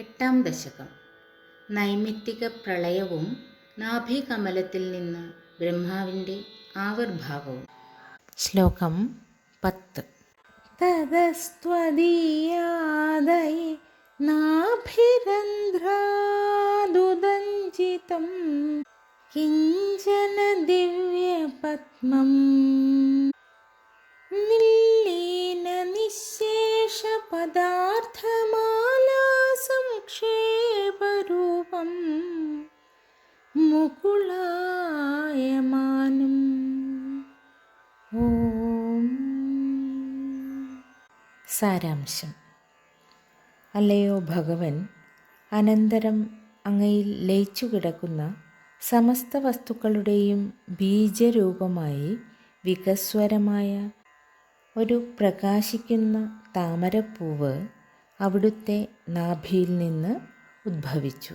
എട്ടാം ദശകം. നൈമിത്തിക പ്രളയവും നാഭികമലത്തിൽ നിന്ന് ബ്രഹ്മാവിന്റെ ആവിർഭാവവും. ശ്ലോകം പത്ത്. തദസ്ത്വദീയാദയെ നാഭിരന്ധ്രാദുദഞ്ചിതം കിഞ്ചന ദിവ്യപത്മം നിശേഷപദാർത്ഥമാലാ മുകുളായമാനം ഓം. സാരാംശം. അല്ലയോ ഭഗവൻ അനന്തരം അങ്ങയിൽ ലയിച്ചു കിടക്കുന്ന സമസ്ത വസ്തുക്കളുടെയും ബീജരൂപമായി വികസ്വരമായ ഒരു പ്രകാശിക്കുന്ന താമരപ്പൂവ് അവിടുത്തെ നാഭിയിൽ നിന്ന് ഉദ്ഭവിച്ചു.